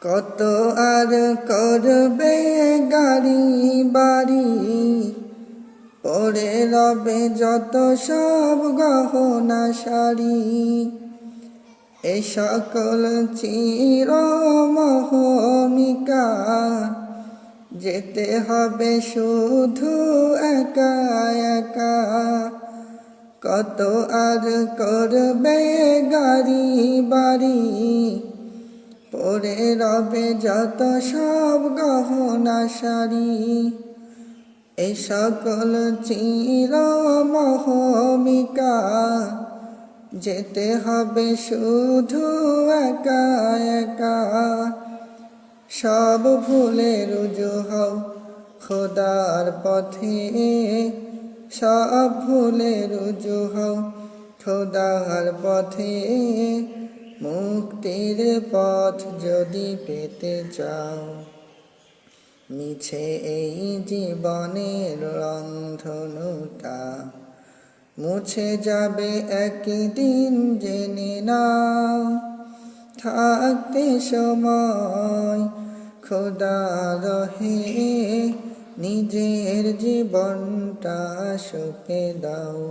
কত আর করবে গাড়ি, বাড়ি? পরে রবে যত সব গহনা শাড়ি। এ সকল চির মহমিকা, যেতে হবে শুধু একা একা। কত আর করবে গাড়ি, বাড়ি? পরে রবে যত সব গহনা সারি এই সকল চির মহমিকা। যেতে হবে শুধু একা একা। সব ভুলে রুজু হও খোদার পথে। সব ভুলে রুজু হও খোদার পথে। মুক্তির পথ যদি পেতে চাও, মিছে এই জীবনের রন্ধনুটা। মুছে যাবে একদিন জেনে নাও, থাকতে সময় খোদা রহে, নিজের জীবনটা সুখে দাও।